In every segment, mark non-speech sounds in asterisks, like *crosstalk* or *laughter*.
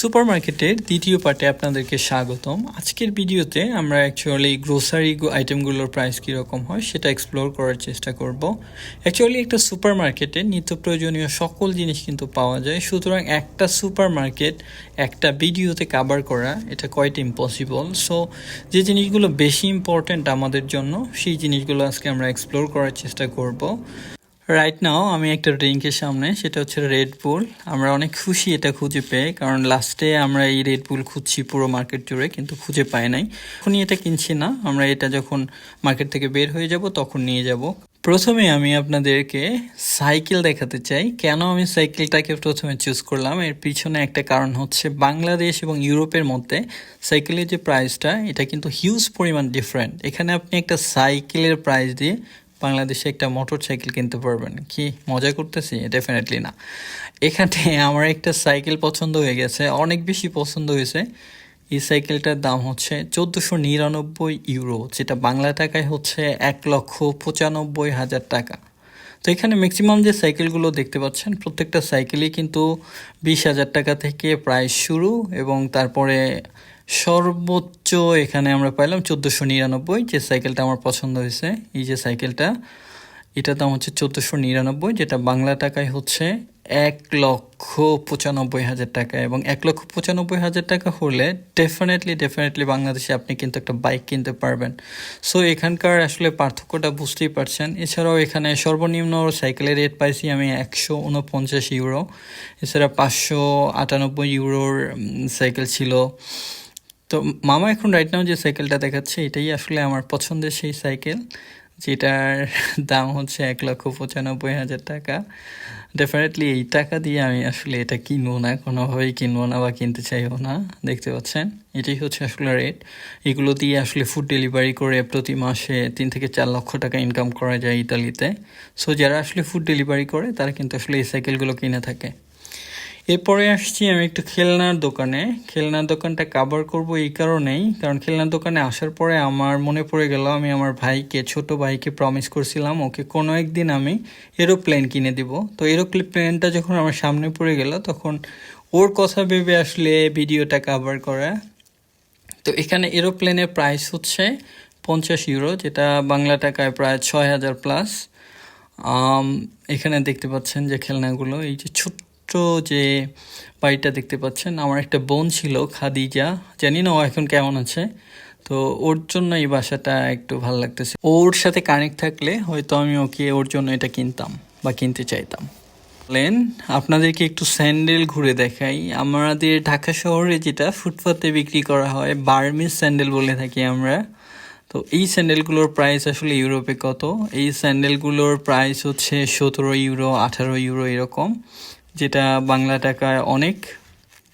সুপারমার্কেটের দ্বিতীয় পার্টে আপনাদেরকে স্বাগতম। আজকের ভিডিওতে আমরা অ্যাকচুয়ালি গ্রোসারি আইটেমগুলোর প্রাইস কীরকম হয় সেটা এক্সপ্লোর করার চেষ্টা করব। অ্যাকচুয়ালি একটা সুপারমার্কেটে নিত্য প্রয়োজনীয় সকল জিনিস কিন্তু পাওয়া যায়। সুতরাং একটা সুপারমার্কেট একটা ভিডিওতে কাভার করা, এটা কোয়াইট ইম্পসিবল সো যে জিনিসগুলো বেশি ইম্পর্ট্যান্ট আমাদের জন্য, সেই জিনিসগুলো আজকে আমরা এক্সপ্লোর করার চেষ্টা করব। রাইট নাও আমি একটা ড্রিঙ্কের সামনে, সেটা হচ্ছে রেড বুল আমরা অনেক খুশি এটা খুঁজে পেয়ে, কারণ লাস্টে আমরা এই রেড বুল খুঁজছি পুরো মার্কেট জুড়ে, কিন্তু খুঁজে পাই নাই। এখনই এটা কিনছি না, আমরা এটা যখন মার্কেট থেকে বের হয়ে যাব, তখন নিয়ে যাব। প্রথমে আমি আপনাদেরকে সাইকেল দেখাতে চাই। কেন আমি সাইকেলটাকে প্রথমে চুজ করলাম? এর পিছনে একটা কারণ হচ্ছে বাংলাদেশ এবং ইউরোপের মধ্যে সাইকেলের যে প্রাইসটা এটা কিন্তু হিউজ পরিমাণ ডিফারেন্ট এখানে আপনি একটা সাইকেলের প্রাইস দিয়ে বাংলাদেশে একটা মোটর সাইকেল কিনতে পারবেন। কি? মজা করতেছি? ডেফিনেটলি না। এখানে আমার একটা সাইকেল পছন্দ হয়ে গেছে, অনেক বেশি পছন্দ হয়েছে। এই সাইকেলটার দাম হচ্ছে চোদ্দোশো নিরানব্বই ইউরো, যেটা বাংলা টাকায় হচ্ছে এক লক্ষ পঁচানব্বই হাজার টাকা। তো এখানে ম্যাক্সিমাম যে সাইকেলগুলো দেখতে পাচ্ছেন, প্রত্যেকটা সাইকেলই কিন্তু বিশ হাজার টাকা থেকে প্রায় শুরু এবং তারপরে সর্বোচ্চ এখানে আমরা পাইলাম চোদ্দোশো নিরানব্বই, যে সাইকেলটা আমার পছন্দ হয়েছে। এই যে সাইকেলটা এটার দাম হচ্ছে চোদ্দোশো নিরানব্বই, যেটা বাংলা টাকায় হচ্ছে এক লক্ষ পঁচানব্বই হাজার টাকা। এবং এক লক্ষ পঁচানব্বই হাজার টাকা হলে ডেফিনেটলি ডেফিনেটলি বাংলাদেশে আপনি কিন্তু একটা বাইক কিনতে পারবেন। সো এখানকার আসলে পার্থক্যটা বুঝতেই পারছেন। এছাড়াও এখানে সর্বনিম্ন সাইকেলের রেট পাইছি আমি একশো উনপঞ্চাশ ইউরো এছাড়া পাঁচশো আটানব্বই ইউরোর সাইকেল ছিল। তো মামা এখন রাইট নাও যে সাইকেলটা দেখাচ্ছে, এটাই আসলে আমার পছন্দের সেই সাইকেল যেটার দাম হচ্ছে এক লক্ষ পঁচানব্বই হাজার টাকা। ডেফিনেটলি এই টাকা দিয়ে আমি আসলে এটা কিনবো না, কোনোভাবেই কিনবো না বা কিনতে চাইব না, দেখতে পাচ্ছেন? এটাই হচ্ছে আসলে রেট এগুলো দিয়ে আসলে ফুড ডেলিভারি করে প্রতি মাসে তিন থেকে চার লক্ষ টাকা ইনকাম করা যায় ইতালিতে। সো যারা আসলে ফুড ডেলিভারি করে, তারা কিন্তু আসলে এই সাইকেলগুলো কিনে থাকে। এরপরে আসছি আমি একটু খেলনার দোকানে। খেলনার দোকানটা কাভার করব এই কারণেই, কারণ খেলনার দোকানে আসার পরে আমার মনে পড়ে গেল, আমি আমার ভাইকে, ছোট ভাইকে প্রমিস করছিলাম, ওকে কোনো একদিন আমি এরোপ্লেন কিনে দিব। তো এরোপ্লেনটা যখন আমার সামনে পড়ে গেল, তখন ওর কথা ভেবে আসলে ভিডিওটা কাভার করা। তো এখানে এরোপ্লেনের প্রাইস হচ্ছে পঞ্চাশ ইউরো যেটা বাংলা টাকায় প্রায় ছয় হাজার প্লাস এখানে দেখতে পাচ্ছেন যে খেলনাগুলো, এই যে ছোট্ট যে বাড়িটা দেখতে পাচ্ছেন, আমার একটা বোন ছিল, খাদিজা। জানি না ও এখন কেমন আছে। তো ওর জন্য এই বাসাটা একটু ভালো লাগতেছে। ওর সাথে কানেক্ট থাকলে হয়তো আমি ওকে ওর জন্য এটা কিনতাম বা কিনতে চাইতাম। বলেন, আপনাদেরকে একটু স্যান্ডেল ঘুরে দেখাই। আমাদের ঢাকা শহরে যেটা ফুটপাতে বিক্রি করা হয় বার্মিস স্যান্ডেল বলে থাকি আমরা। তো এই স্যান্ডেলগুলোর প্রাইস আসলে ইউরোপে কত? এই স্যান্ডেলগুলোর প্রাইস হচ্ছে সতেরো ইউরো, আঠারো ইউরো এরকম। যেটা বাংলা টাকায় অনেক,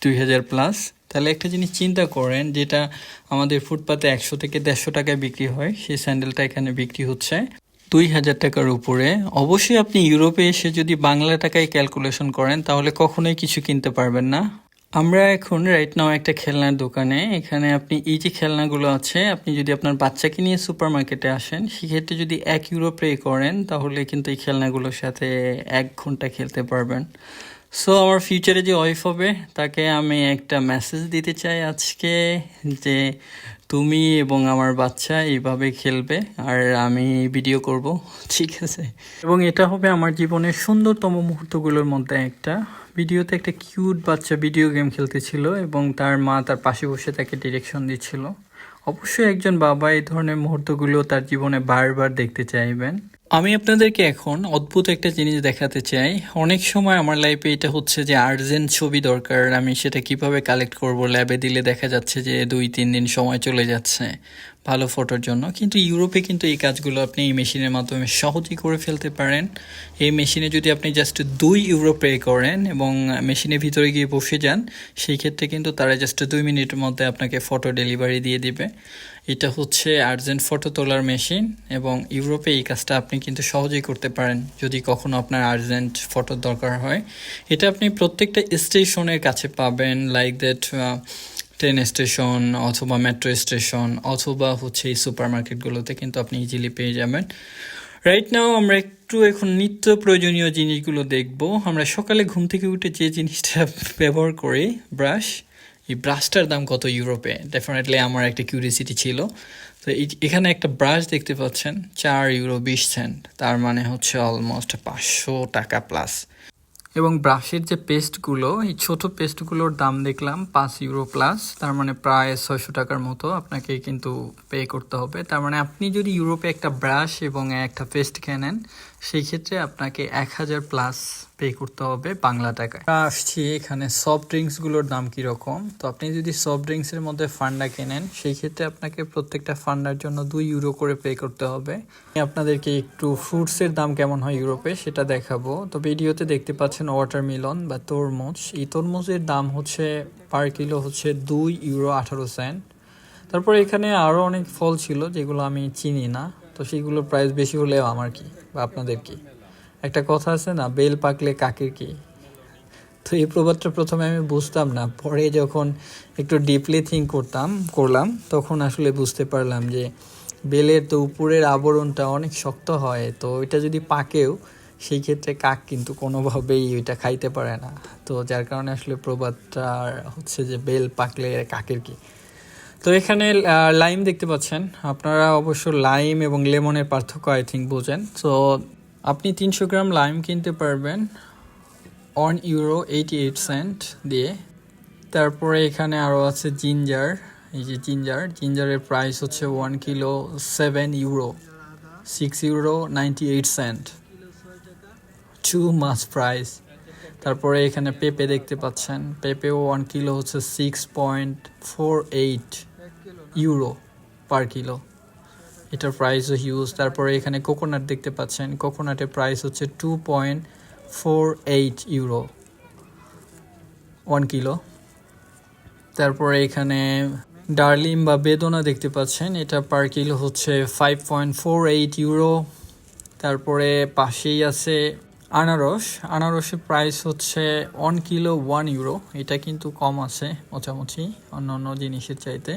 দুই হাজার প্লাস তাহলে একটা জিনিস চিন্তা করেন, যেটা আমাদের ফুটপাতে একশো থেকে দেড়শো টাকায় বিক্রি হয়, সেই স্যান্ডেলটা এখানে বিক্রি হচ্ছে। দুই হাজার টাকার উপরে। অবশ্যই আপনি ইউরোপে এসে যদি বাংলা টাকায় ক্যালকুলেশন করেন, তাহলে কখনোই কিছু কিনতে পারবেন না। আমরা এখন রাইট নাও একটা খেলনার দোকানে। এখানে আপনি এই যে খেলনাগুলো আছে, আপনি যদি আপনার বাচ্চাকে নিয়ে সুপার মার্কেটে আসেন, সেক্ষেত্রে যদি এক ইউরো প্রে করেন, তাহলে কিন্তু এই খেলনাগুলোর সাথে এক ঘণ্টা খেলতে পারবেন। সো আমার ফিউচারে যে ওয়াইফ হবে, তাকে আমি একটা মেসেজ দিতে চাই আজকে যে তুমি এবং আমার বাচ্চা এইভাবে খেলবে, আর আমি ভিডিও করব। *laughs* ঠিক আছে? এবং এটা হবে আমার জীবনের সুন্দরতম মুহূর্তগুলোর মধ্যে একটা। ভিডিওতে একটা কিউট বাচ্চা ভিডিও গেম খেলতেছিল এবং তার মা তার পাশে বসে তাকে ডিরেকশন দিচ্ছিল। অবশ্যই একজন বাবা এই ধরনের মুহূর্তগুলো তার জীবনে বারবার দেখতে চাইবেন। আমি আপনাদেরকে এখন অদ্ভুত একটা জিনিস দেখাতে চাই। অনেক সময় আমার লাইফে এটা হচ্ছে যে আর্জেন্ট ছবি দরকার, আমি সেটা কীভাবে কালেক্ট করব? ল্যাবে দিলে দেখা যাচ্ছে যে দুই, তিন দিন সময় চলে যাচ্ছে ভালো ফটোর জন্য। কিন্তু ইউরোপে কিন্তু এই কাজগুলো আপনি এই মেশিনের মাধ্যমে সহজেই করে ফেলতে পারেন। এই মেশিনে যদি আপনি জাস্ট দুই ইউরো পে করেন এবং মেশিনের ভিতরে গিয়ে বসে যান, সেই ক্ষেত্রে কিন্তু তারা জাস্ট দুই মিনিটের মধ্যে আপনাকে ফটো ডেলিভারি দিয়ে দিবে। এটা হচ্ছে আর্জেন্ট ফটো তোলার মেশিন এবং ইউরোপে এই কাজটা আপনি কিন্তু সহজেই করতে পারেন যদি কখনো আপনার আর্জেন্ট ফটোর দরকার হয়। এটা আপনি প্রত্যেকটা স্টেশনের কাছে পাবেন লাইক দ্যাট ট্রেন স্টেশন অথবা মেট্রো স্টেশন অথবা হচ্ছে এই সুপার মার্কেটগুলোতে কিন্তু আপনি ইজিলি পেয়ে যাবেন। রাইট নাও আমরা একটু এখন নিত্য প্রয়োজনীয় জিনিসগুলো দেখব। আমরা সকালে ঘুম থেকে উঠে যে জিনিসটা ব্যবহার করি ব্রাশ এই ব্রাশটার দাম কত ইউরোপে? ডেফিনেটলি আমার একটা কিউরিয়াসিটি ছিল। তো এখানে একটা ব্রাশ দেখতে পাচ্ছেন, চার ইউরো বিশ সেন্ট তার মানে হচ্ছে অলমোস্ট পাঁচশো টাকা প্লাস এবং ব্রাশের যে পেস্টগুলো এই ছোট পেস্টগুলোর দাম দেখলাম পাঁচ ইউরো প্লাস তার মানে প্রায় ছয়শো টাকার মতো আপনাকে কিন্তু পে করতে হবে। তার মানে আপনি যদি ইউরোপে একটা ব্রাশ এবং একটা পেস্ট কেনেন সেই ক্ষেত্রে আপনাকে এক হাজার প্লাস পে করতে হবে বাংলা টাকায়। আসছি এখানে সফট ড্রিঙ্কসগুলোর দাম কীরকম? তো আপনি যদি সফট ড্রিঙ্কসের মধ্যে ফান্ডা কেনেন, সেই ক্ষেত্রে আপনাকে প্রত্যেকটা ফান্ডার জন্য দুই ইউরো করে পে করতে হবে। আপনাদেরকে একটু ফ্রুটসের দাম কেমন হয় ইউরোপে সেটা দেখাবো। তো ভিডিওতে দেখতে পাচ্ছেন ওয়াটারমেলন বা তরমুজ। এই তরমুজের দাম হচ্ছে পার কিলো হচ্ছে দুই ইউরো আঠারো সেন্ট তারপর এখানে আরও অনেক ফল ছিল যেগুলো আমি চিনি না। তো সেগুলোর প্রাইস বেশি হলেও আমার কি বা আপনাদের কি? একটা কথা আছে না, বেল পাকলে কাকের কি? তো এই প্রবাদটা প্রথমে আমি বুঝতাম না, পরে যখন একটু ডিপলি থিঙ্ক করতাম, করলাম, তখন আসলে বুঝতে পারলাম যে বেলের তো উপরের আবরণটা অনেক শক্ত হয়, তো ওইটা যদি পাকেও, সেই ক্ষেত্রে কাক কিন্তু কোনোভাবেই ওইটা খাইতে পারে না। তো যার কারণে আসলে প্রবাদটা হচ্ছে যে বেল পাকলে কাকের কি? তো এখানে লাইম দেখতে পাচ্ছেন। আপনারা অবশ্য লাইম এবং লেমনের পার্থক্য আই থিঙ্ক বোঝেন। তো আপনি তিনশো গ্রাম লাইম কিনতে পারবেন one euro eighty eight cent দিয়ে। তারপরে এখানে আরও আছে জিঞ্জার এই যে জিঞ্জার জিঞ্জারের প্রাইস হচ্ছে one kilo seven euro six euro ninety eight cent too much price তারপরে এখানে পেঁপে দেখতে পাচ্ছেন। পেঁপেও ওয়ান কিলো হচ্ছে six point four eight euro per kilo এটার প্রাইসও হিউজ তারপরে এখানে কোকোনাট দেখতে পাচ্ছেন। কোকোনাটের প্রাইস হচ্ছে two point four eight euro one kilo তারপরে এখানে ডার্লিম বা বেদনা দেখতে পাচ্ছেন। এটা পার কিলো হচ্ছে five point four eight euro তারপরে পাশেই আছে আনারস, আনারসের প্রাইস হচ্ছে ওয়ান কিলো ওয়ান ইউরো এটা কিন্তু কম আছে মোটামুটি অন্য অন্য জিনিসের চাইতে।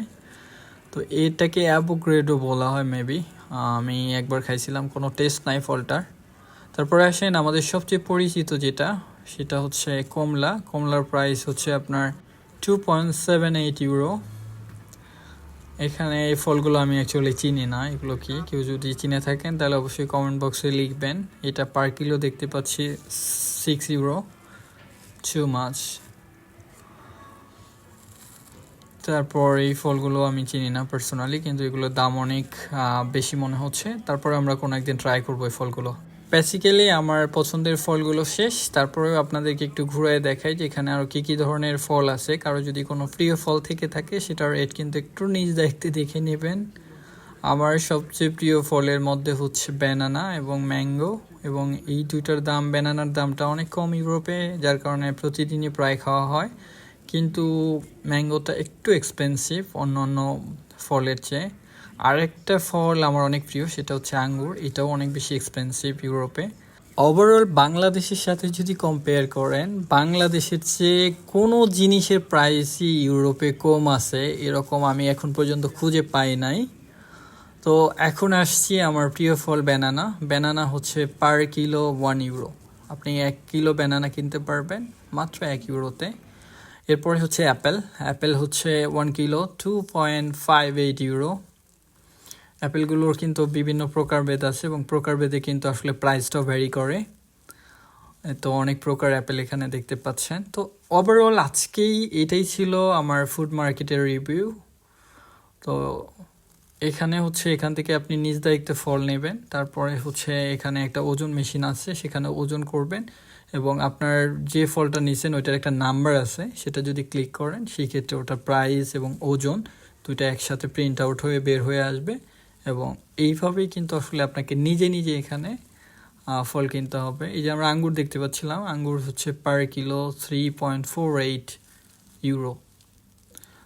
তো এটাকে অ্যাবোগ্রেডও বলা হয় মেবি আমি একবার খাইছিলাম, কোনো টেস্ট নাই ফলটার। তারপরে আসেন, আমাদের সবচেয়ে পরিচিত যেটা, সেটা হচ্ছে কমলা। কমলার প্রাইস হচ্ছে আপনার two point seven eight euro এখানে এই ফলগুলো আমি অ্যাকচুয়ালি চিনি না, এগুলো কি? কেউ যদি চিনে থাকেন, তাহলে অবশ্যই কমেন্ট বক্সে লিখবেন। এটা পার কিলো দেখতে পাচ্ছি সিক্স ইউরো টু মাছ তারপর এই ফলগুলো আমি চিনি না পার্সোনালি কিন্তু এগুলোর দাম অনেক বেশি মনে হচ্ছে। তারপরে আমরা কোনো একদিন ট্রাই করব এই ফলগুলো। বেসিক্যালি আমার পছন্দের ফলগুলো শেষ। তারপরেও আপনাদেরকে একটু ঘুরে দেখাই যে এখানে আরও কী কী ধরনের ফল আছে। কারও যদি কোনো প্রিয় ফল থেকে থাকে, সেটার রেট কিন্তু একটু নিজ দায়িত্বে দেখে নেবেন। আমার সবচেয়ে প্রিয় ফলের মধ্যে হচ্ছে ব্যানানা এবং ম্যাঙ্গো এবং এই দুইটার দাম ব্যানানার দামটা অনেক কম ইউরোপে, যার কারণে প্রতিদিনই প্রায় খাওয়া হয়। কিন্তু ম্যাঙ্গোটা একটু এক্সপেন্সিভ অন্য অন্য ফলের চেয়ে। আরেকটা ফল আমার অনেক প্রিয়, সেটা হচ্ছে আঙ্গুর। এটাও অনেক বেশি এক্সপেন্সিভ ইউরোপে। ওভারঅল বাংলাদেশের সাথে যদি কম্পেয়ার করেন, বাংলাদেশের চেয়ে কোনো জিনিসের প্রাইসই ইউরোপে কম আছে, এরকম আমি এখন পর্যন্ত খুঁজে পাই নাই। তো এখন আসছি আমার প্রিয় ফল ব্যানানা ব্যানানা হচ্ছে পার কিলো ওয়ান ইউরো আপনি এক কিলো ব্যানানা কিনতে পারবেন, মাত্র এক ইউরোতে। এরপরে হচ্ছে অ্যাপেল অ্যাপেল হচ্ছে one kilo two point five eight euro অ্যাপেলগুলোর কিন্তু বিভিন্ন প্রকারভেদ আছে এবং প্রকারভেদে কিন্তু আসলে প্রাইসটাও ভ্যারি করে। তো অনেক প্রকার অ্যাপেল এখানে দেখতে পাচ্ছেন। তো ওভারঅল আজকেই এটাই ছিল আমার ফুড মার্কেটের রিভিউ তো এখানে হচ্ছে এখান থেকে আপনি নিজ দায়িত্বে ফল নেবেন। তারপরে হচ্ছে এখানে একটা ওজন মেশিন আছে, সেখানে ওজন করবেন এবং আপনার যে ফলটা নিছেন ওইটার একটা নাম্বার আছে, সেটা যদি ক্লিক করেন, সেই ক্ষেত্রে ওটা প্রাইস এবং ওজন দুইটা একসাথে প্রিন্ট আউট হয়ে বের হয়ে আসবে। এবং এইভাবেই কিন্তু আসলে আপনাকে নিজে নিজে এখানে ফল কিনতে হবে। এই যে আমরা আঙ্গুর দেখতে পাচ্ছিলাম, আঙ্গুর হচ্ছে per kilo three point four eight euro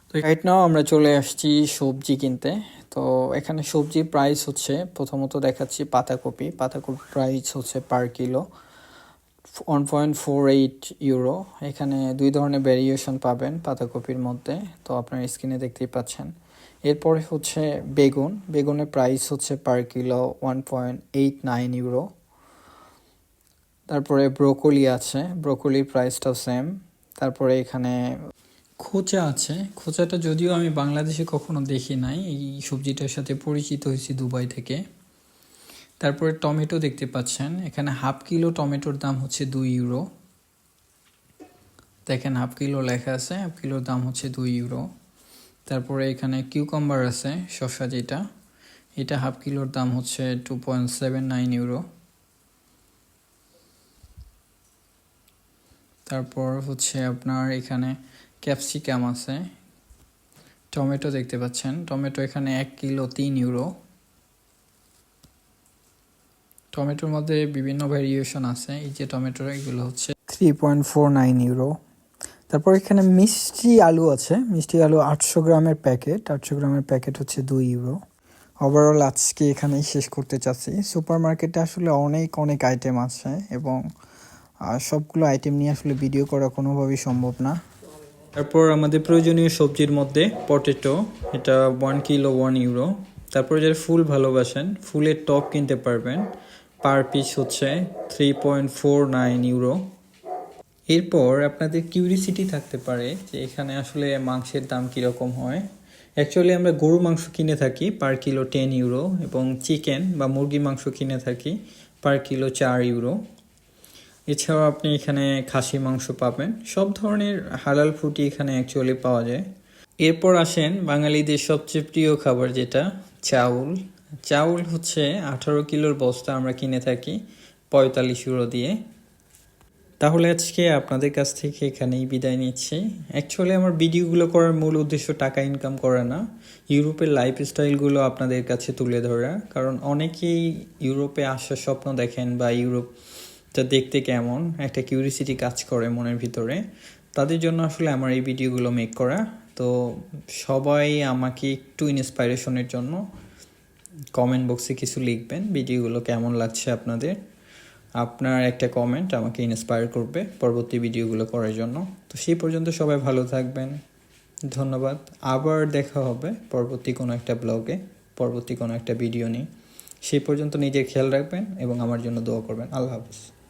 তো রাইট নাও আমরা চলে আসছি সবজি কিনতে। তো এখানে সবজির প্রাইস হচ্ছে, প্রথমত দেখাচ্ছি পাতাকপি। পাতাকপি প্রাইস হচ্ছে per kilo one point four eight euro এখানে দুই ধরনের ভ্যারিয়েশন পাবেন পাতাকপির মধ্যে। তো আপনার স্ক্রিনে দেখতেই পাচ্ছেন। এরপরে হচ্ছে বেগুন। বেগুনের প্রাইস হচ্ছে per kilo one point eight nine euro তারপরে ব্রোকলি আছে ব্রোকলির প্রাইসটাও সেম তারপরে এখানে খোঁচা আছে। খোঁচাটা যদিও আমি বাংলাদেশে কখনো দেখি নাই, এই সবজিটার সাথে পরিচিত হয়েছি দুবাই থেকে। তারপরে টমেটো দেখতে পাচ্ছেন, এখানে হাফ কিলো টমেটোর দাম হচ্ছে দুই ইউরো দেখেন হাফ কিলো লেখা আছে হাফ কিলোর দাম হচ্ছে দুই ইউরো তারপরে এখানে কিউকাম্বার আছে, শসা যেটা। এটা হাফ কিলোর দাম হচ্ছে two point seven nine euro তারপর হচ্ছে আপনার এখানে ক্যাপসিকাম আছে। টমেটো দেখতে পাচ্ছেন। টমেটো এখানে এক কিলো তিন ইউরো টমেটোর মধ্যে বিভিন্ন ভ্যারিয়েশন আছে। এই যে টমেটোর, এগুলো হচ্ছে three point four nine euro তারপর এখানে মিষ্টি আলু আছে। মিষ্টি আলু আটশো গ্রামের প্যাকেট। আটশো গ্রামের প্যাকেট হচ্ছে দুই ইউরো ওভারঅল আজকে এখানেই শেষ করতে চাচ্ছি। সুপার মার্কেটে আসলে অনেক অনেক আইটেম আছে এবং সবগুলো আইটেম নিয়ে আসলে ভিডিও করা কোনোভাবেই সম্ভব না। তারপর আমাদের প্রয়োজনীয় সবজির মধ্যে পটেটো এটা ওয়ান কিলো ওয়ান ইউরো তারপর যারা ফুল ভালোবাসেন, ফুলের টপ কিনতে পারবেন। পার পিস হচ্ছে three point four nine euro এরপর আপনাদের কিউরিসিটি থাকতে পারে যে এখানে আসলে মাংসের দাম কীরকম হয়। অ্যাকচুয়ালি আমরা গরু মাংস কিনে থাকি পার কিলো টেন ইউরো এবং চিকেন বা মুরগি মাংস কিনে থাকি পার কিলো চার ইউরো এছাড়াও আপনি এখানে খাসি মাংস পাবেন। সব ধরনের হালাল ফুডই এখানে অ্যাকচুয়ালি পাওয়া যায়। এরপর আসেন বাঙালিদের সবচেয়ে প্রিয় খাবার যেটা, চাউল। চাউল হচ্ছে আঠারো কিলোর বস্তা আমরা কিনে থাকি, পঁয়তাল্লিশ ইউরো দিয়ে। তাহলে আজকে আপনাদের কাছ থেকে এখানেই বিদায় নিচ্ছি। অ্যাকচুয়ালি আমার ভিডিওগুলো করার মূল উদ্দেশ্য টাকা ইনকাম করা না। ইউরোপের লাইফ স্টাইলগুলো আপনাদের কাছে তুলে ধরা। কারণ অনেকেই ইউরোপে আসার স্বপ্ন দেখেন বা ইউরোপটা দেখতে কেমন, একটা কিউরিসিটি কাজ করে মনের ভিতরে। তাদের জন্য আসলে আমার এই ভিডিওগুলো মেক করা। তো সবাই আমাকে একটু ইন্সপাইরেশনের জন্য কমেন্ট বক্সে কিছু লিখবেন। ভিডিওগুলো কেমন লাগছে আপনাদের? আপনার একটা কমেন্ট আমাকে ইন্সপায়ার করবে পরবর্তী ভিডিওগুলো করার জন্য। তো সেই পর্যন্ত সবাই ভালো থাকবেন। ধন্যবাদ। আবার দেখা হবে পরবর্তী কোনো একটা ব্লগে পরবর্তী কোনো একটা ভিডিও নিয়ে। সেই পর্যন্ত নিজের খেয়াল রাখবেন এবং আমার জন্য দোয়া করবেন। আল্লাহ হাফিজ।